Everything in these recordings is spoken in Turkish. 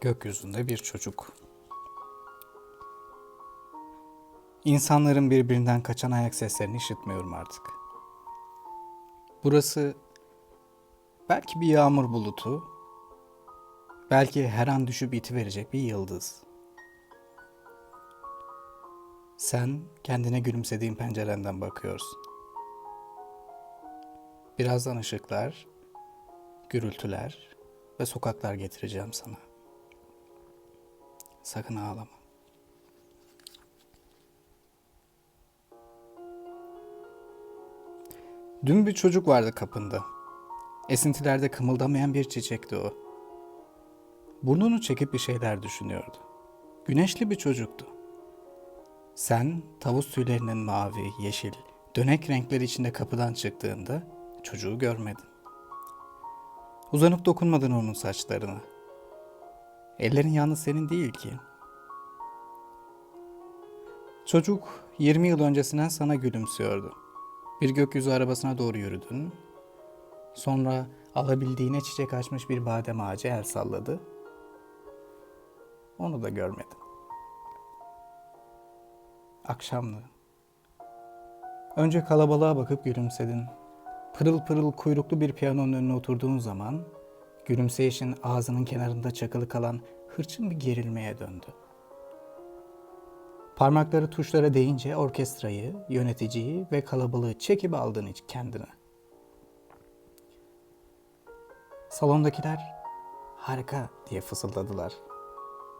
Gökyüzünde bir çocuk. İnsanların birbirinden kaçan ayak seslerini işitmiyorum artık. Burası belki bir yağmur bulutu, belki her an düşüp itiverecek bir yıldız. Sen kendine gülümsediğin pencerenden bakıyorsun. Birazdan ışıklar, gürültüler ve sokaklar getireceğim sana. Sakın ağlama. Dün bir çocuk vardı kapında. Esintilerde kımıldamayan bir çiçekti o. Burnunu çekip bir şeyler düşünüyordu. Güneşli bir çocuktu. Sen tavus tüylerinin mavi, yeşil, dönek renkler içinde kapıdan çıktığında çocuğu görmedin. Uzanıp dokunmadın onun saçlarına. Ellerin yalnız senin değil ki. Çocuk 20 yıl öncesinden sana gülümsüyordu. Bir gökyüzü arabasına doğru yürüdün. Sonra alabildiğine çiçek açmış bir badem ağacı el salladı. Onu da görmedin. Akşamdı. Önce kalabalığa bakıp gülümsedin. Pırıl pırıl kuyruklu bir piyanonun önüne oturduğun zaman gülümseyişin ağzının kenarında çakılı kalan hırçın bir gerilmeye döndü. Parmakları tuşlara değince orkestrayı, yöneticiyi ve kalabalığı çekip aldın iç kendine. Salondakiler harika diye fısıldadılar.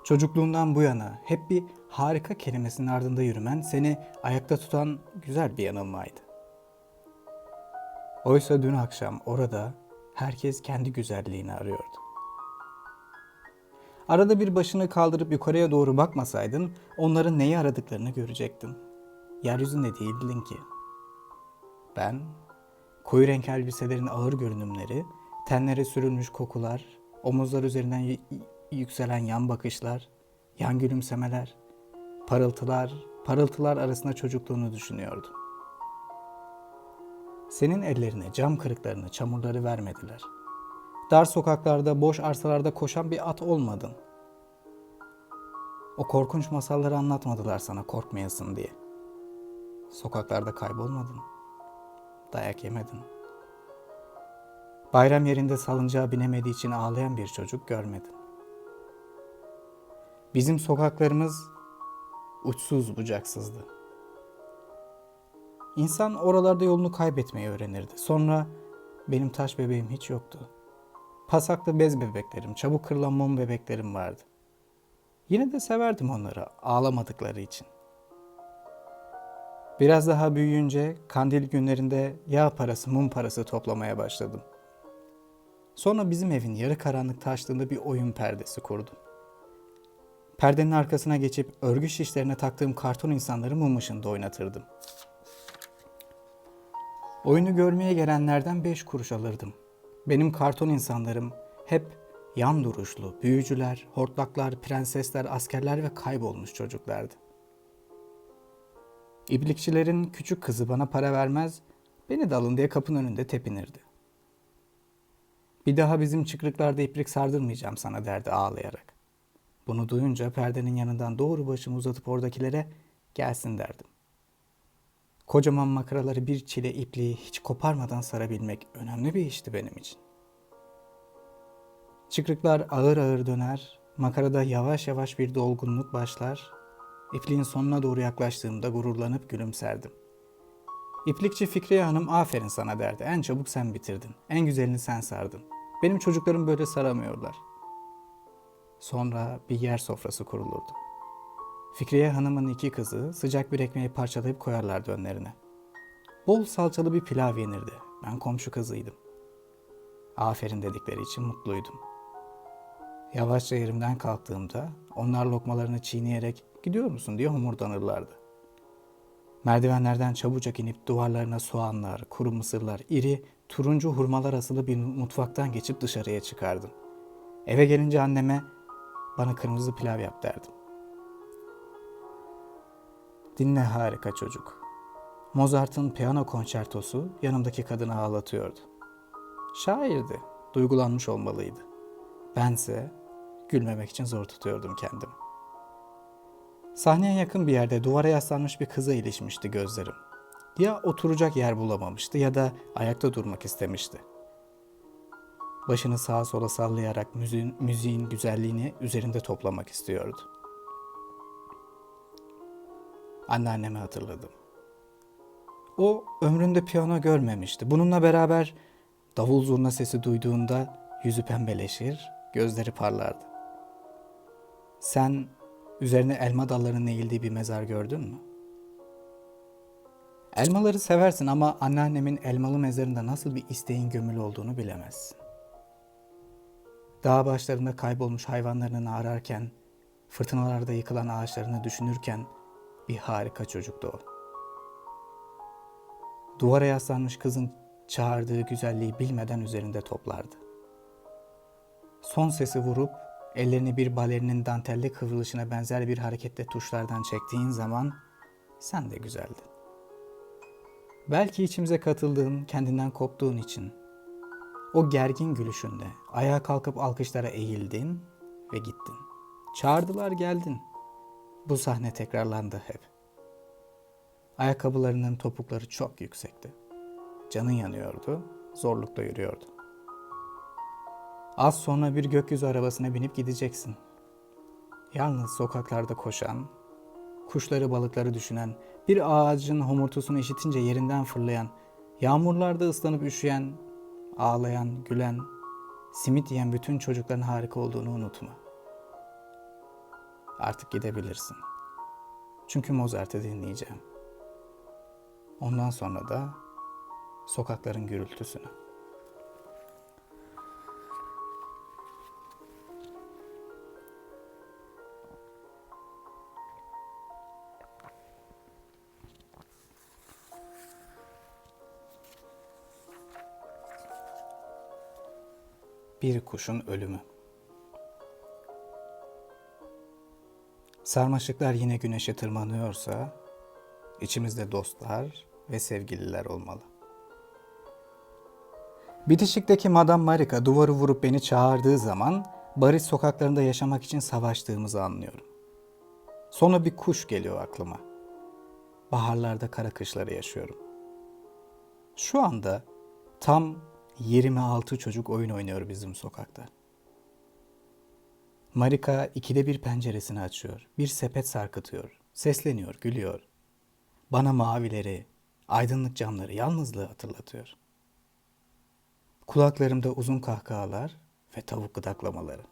Çocukluğundan bu yana hep bir harika kelimesinin ardında yürümen seni ayakta tutan güzel bir yanılmaydı. Oysa dün akşam orada herkes kendi güzelliğini arıyordu. Arada bir başını kaldırıp yukarıya doğru bakmasaydın onların neyi aradıklarını görecektin. Yeryüzünde değildin ki. Ben, koyu renk elbiselerin ağır görünümleri, tenlere sürülmüş kokular, omuzlar üzerinden yükselen yan bakışlar, yan gülümsemeler, parıltılar, parıltılar arasında çocukluğunu düşünüyordum. Senin ellerine cam kırıklarını, çamurları vermediler. Dar sokaklarda, boş arsalarda koşan bir at olmadın. O korkunç masalları anlatmadılar sana korkmayasın diye. Sokaklarda kaybolmadın. Dayak yemedin. Bayram yerinde salıncağa binemediği için ağlayan bir çocuk görmedin. Bizim sokaklarımız uçsuz bucaksızdı. İnsan oralarda yolunu kaybetmeyi öğrenirdi. Sonra benim taş bebeğim hiç yoktu. Pasaklı bez bebeklerim, çabuk kırılan mum bebeklerim vardı. Yine de severdim onları ağlamadıkları için. Biraz daha büyüyünce kandil günlerinde yağ parası, mum parası toplamaya başladım. Sonra bizim evin yarı karanlık taşlığında bir oyun perdesi kurdum. Perdenin arkasına geçip örgü şişlerine taktığım karton insanları mum ışığında oynatırdım. Oyunu görmeye gelenlerden beş kuruş alırdım. Benim karton insanlarım hep yan duruşlu, büyücüler, hortlaklar, prensesler, askerler ve kaybolmuş çocuklardı. İblikçilerin küçük kızı bana para vermez, beni de alın diye kapının önünde tepinirdi. Bir daha bizim çıkrıklarda iplik sardırmayacağım sana derdi ağlayarak. Bunu duyunca perdenin yanından doğru başımı uzatıp oradakilere gelsin derdim. Kocaman makaraları bir çile ipliği hiç koparmadan sarabilmek önemli bir işti benim için. Çıkrıklar ağır ağır döner, makarada yavaş yavaş bir dolgunluk başlar. İpliğin sonuna doğru yaklaştığımda gururlanıp gülümserdim. İplikçi Fikriye Hanım aferin sana derdi. En çabuk sen bitirdin. En güzelini sen sardın. Benim çocuklarım böyle saramıyorlar. Sonra bir yer sofrası kurulurdu. Fikriye Hanım'ın iki kızı sıcak bir ekmeği parçalayıp koyarlardı önlerine. Bol salçalı bir pilav yenirdi. Ben komşu kızıydım. Aferin dedikleri için mutluydum. Yavaşça yerimden kalktığımda onlar lokmalarını çiğneyerek gidiyor musun diye homurdanırlardı. Merdivenlerden çabucak inip duvarlarına soğanlar, kuru mısırlar, iri turuncu hurmalar asılı bir mutfaktan geçip dışarıya çıkardım. Eve gelince anneme bana kırmızı pilav yap derdim. Dinle harika çocuk. Mozart'ın piyano konçertosu yanımdaki kadını ağlatıyordu. Şairdi, duygulanmış olmalıydı. Bense Gülmemek için zor tutuyordum kendimi. Sahneye yakın bir yerde duvara yaslanmış bir kıza ilişmişti gözlerim. Ya oturacak yer bulamamıştı ya da ayakta durmak istemişti. Başını sağa sola sallayarak müziğin, müziğin güzelliğini üzerinde toplamak istiyordu. Anneannemi hatırladım. O ömründe piyano görmemişti. Bununla beraber davul zurna sesi duyduğunda yüzü pembeleşir, gözleri parlardı. Sen üzerine elma dallarının eğildiği bir mezar gördün mü? Elmaları seversin ama anneannemin elmalı mezarında nasıl bir isteğin gömülü olduğunu bilemezsin. Dağ başlarında kaybolmuş hayvanlarını ararken, fırtınalarda yıkılan ağaçlarını düşünürken bir harika çocuktu o. Duvara yaslanmış kızın çağırdığı güzelliği bilmeden üzerinde toplardı. Son sesi vurup ellerini bir balerinin dantelli kıvrılışına benzer bir hareketle tuşlardan çektiğin zaman sen de güzeldin. Belki içimize katıldığın, kendinden koptuğun için o gergin gülüşünde ayağa kalkıp alkışlara eğildin ve gittin. Çağırdılar geldin. Bu sahne tekrarlandı hep. Ayakkabılarının topukları çok yüksekti. Canın yanıyordu, zorlukla yürüyordu. Az sonra bir gökyüzü arabasına binip gideceksin. Yalnız sokaklarda koşan, kuşları balıkları düşünen, bir ağacın homurtusunu işitince yerinden fırlayan, yağmurlarda ıslanıp üşüyen, ağlayan, gülen, simit yiyen bütün çocukların harika olduğunu unutma. Artık gidebilirsin. Çünkü Mozart'ı dinleyeceğim. Ondan sonra da sokakların gürültüsünü. Bir kuşun ölümü. Sarmaşıklar yine güneşe tırmanıyorsa içimizde dostlar ve sevgililer olmalı. Bitişikteki Madame Marika duvarı vurup beni çağırdığı zaman barış sokaklarında yaşamak için savaştığımızı anlıyorum. Sonra bir kuş geliyor aklıma. Baharlarda kara kışları yaşıyorum. Şu anda tam 26 çocuk oyun oynuyor bizim sokakta. Marika ikide bir penceresini açıyor, bir sepet sarkıtıyor, sesleniyor, gülüyor. Bana mavileri, aydınlık camları, yalnızlığı hatırlatıyor. Kulaklarımda uzun kahkahalar ve tavuk gıdaklamaları.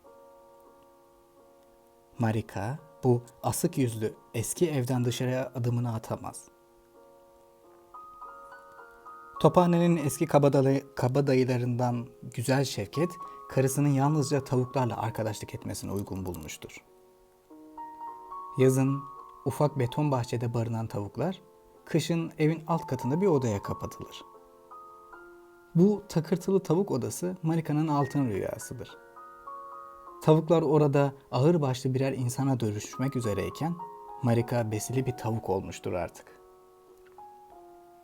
Marika bu asık yüzlü eski evden dışarıya adımını atamaz. Tophane'nin eski kabadayı, kabadayılarından Güzel Şevket, karısının yalnızca tavuklarla arkadaşlık etmesine uygun bulmuştur. Yazın ufak beton bahçede barınan tavuklar, kışın evin alt katında bir odaya kapatılır. Bu takırtılı tavuk odası Marika'nın altın rüyasıdır. Tavuklar orada ağır başlı birer insana dönüşmek üzereyken Marika besili bir tavuk olmuştur artık.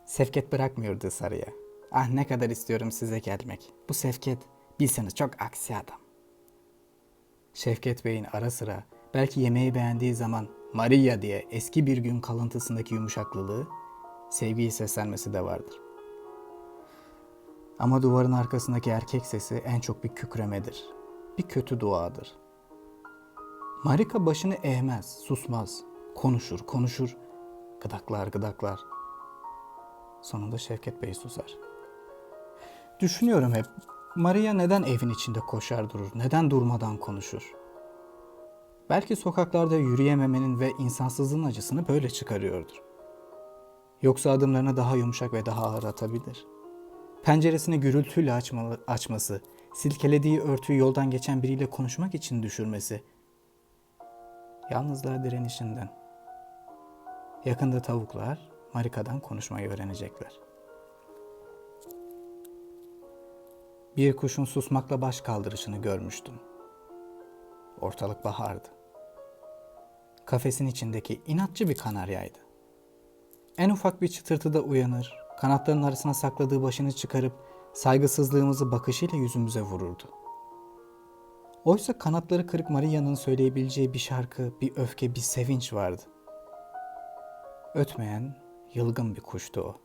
Sevket bırakmıyordu sarıya. Ah ne kadar istiyorum size gelmek. Bu Sevket bilseniz çok aksi adam. Şevket Bey'in ara sıra belki yemeği beğendiği zaman Maria diye eski bir gün kalıntısındaki yumuşaklılığı, sevgiyi seslenmesi de vardır. Ama duvarın arkasındaki erkek sesi en çok bir kükremedir. Bir kötü duadır. Marika başını eğmez, susmaz. Konuşur, konuşur. Gıdaklar, gıdaklar. Sonunda Şevket Bey susar. Düşünüyorum hep, Maria neden evin içinde koşar durur, neden durmadan konuşur? Belki sokaklarda yürüyememenin ve insansızlığın acısını böyle çıkarıyordur. Yoksa adımlarını daha yumuşak ve daha ağır atabilir. Penceresini gürültüyle açmalı, açması, silkelediği örtüyü yoldan geçen biriyle konuşmak için düşürmesi. Yalnızlığa direnişinden. Yakında tavuklar Marika'dan konuşmayı öğrenecekler. Bir kuşun susmakla baş kaldırışını görmüştüm. Ortalık bahardı. Kafesin içindeki inatçı bir kanaryaydı. En ufak bir çıtırtıda uyanır, kanatlarının arasına sakladığı başını çıkarıp saygısızlığımızı bakışıyla yüzümüze vururdu. Oysa kanatları kırık Maria'nın söyleyebileceği bir şarkı, bir öfke, bir sevinç vardı. Ötmeyen, yılgın bir kuştu o.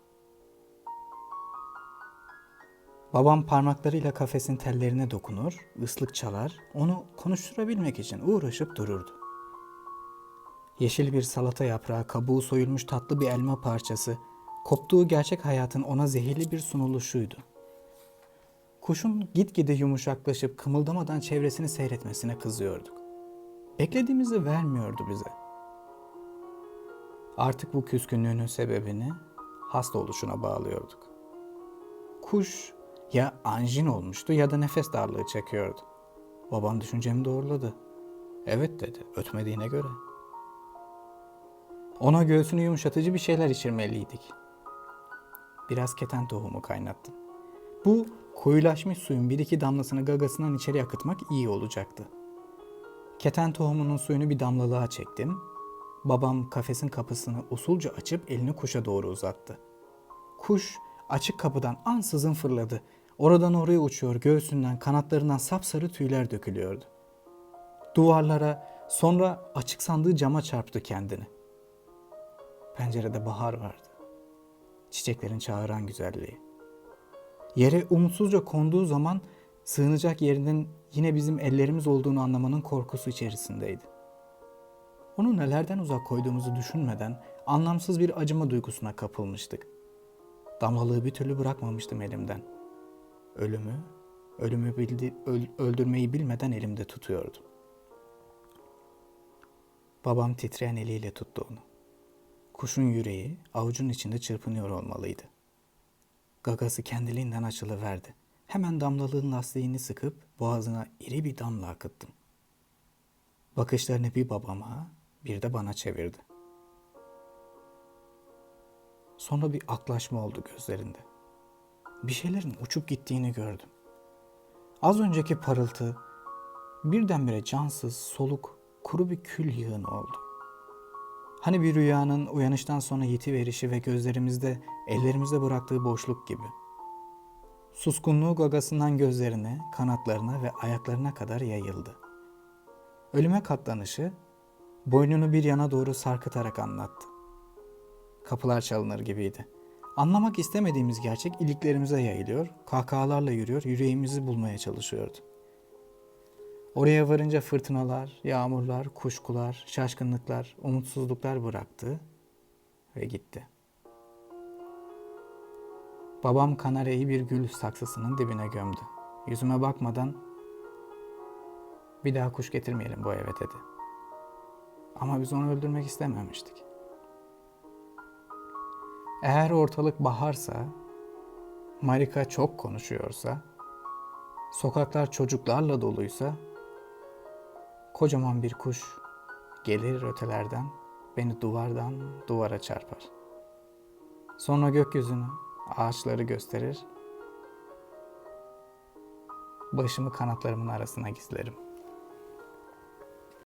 Babam parmaklarıyla kafesin tellerine dokunur, ıslık çalar, onu konuşturabilmek için uğraşıp dururdu. Yeşil bir salata yaprağı, kabuğu soyulmuş tatlı bir elma parçası, koptuğu gerçek hayatın ona zehirli bir sunuluşuydu. Kuşun gitgide yumuşaklaşıp kımıldamadan çevresini seyretmesine kızıyorduk. Beklediğimizi vermiyordu bize. Artık bu küskünlüğünün sebebini hasta oluşuna bağlıyorduk. Kuş ya anjin olmuştu ya da nefes darlığı çekiyordu. Babam düşüncemi doğruladı. Evet dedi, ötmediğine göre. Ona göğsünü yumuşatıcı bir şeyler içirmeliydik. Biraz keten tohumu kaynattım. Bu koyulaşmış suyun bir iki damlasını gagasından içeri akıtmak iyi olacaktı. Keten tohumunun suyunu bir damlalığa çektim. Babam kafesin kapısını usulca açıp elini kuşa doğru uzattı. Kuş açık kapıdan ansızın fırladı. Oradan oraya uçuyor, göğsünden, kanatlarından sapsarı tüyler dökülüyordu. Duvarlara, sonra açık sandığı cama çarptı kendini. Pencerede bahar vardı. Çiçeklerin çağıran güzelliği. Yere umutsuzca konduğu zaman sığınacak yerinin yine bizim ellerimiz olduğunu anlamanın korkusu içerisindeydi. Onu nelerden uzak koyduğumuzu düşünmeden anlamsız bir acıma duygusuna kapılmıştık. Damlalığı bir türlü bırakmamıştım elimden. Ölümü, ölümü bildi, öl- öldürmeyi bilmeden elimde tutuyordum. Babam titreyen eliyle tuttu onu. Kuşun yüreği avucun içinde çırpınıyor olmalıydı. Gagası kendiliğinden açılıverdi. Hemen damlalığın lastiğini sıkıp boğazına iri bir damla akıttım. Bakışlarını bir babama, bir de bana çevirdi. Sonra bir aklaşma oldu gözlerinde. Bir şeylerin uçup gittiğini gördüm. Az önceki parıltı birdenbire cansız, soluk, kuru bir kül yığını oldu. Hani bir rüyanın uyanıştan sonra yitiverişi ve gözlerimizde, ellerimizde bıraktığı boşluk gibi. Suskunluğu gagasından gözlerine, kanatlarına ve ayaklarına kadar yayıldı. Ölüme katlanışı boynunu bir yana doğru sarkıtarak anlattı. Kapılar çalınır gibiydi. Anlamak istemediğimiz gerçek iliklerimize yayılıyor, kahkahalarla yürüyor, yüreğimizi bulmaya çalışıyordu. Oraya varınca fırtınalar, yağmurlar, kuşkular, şaşkınlıklar, umutsuzluklar bıraktı ve gitti. Babam kanaryayı bir gül saksısının dibine gömdü. Yüzüme bakmadan bir daha kuş getirmeyelim bu eve dedi. Ama biz onu öldürmek istememiştik. Eğer ortalık baharsa, Marika çok konuşuyorsa, sokaklar çocuklarla doluysa, kocaman bir kuş gelir ötelerden, beni duvardan duvara çarpar. Sonra gökyüzünü, ağaçları gösterir, başımı kanatlarımın arasına gizlerim.''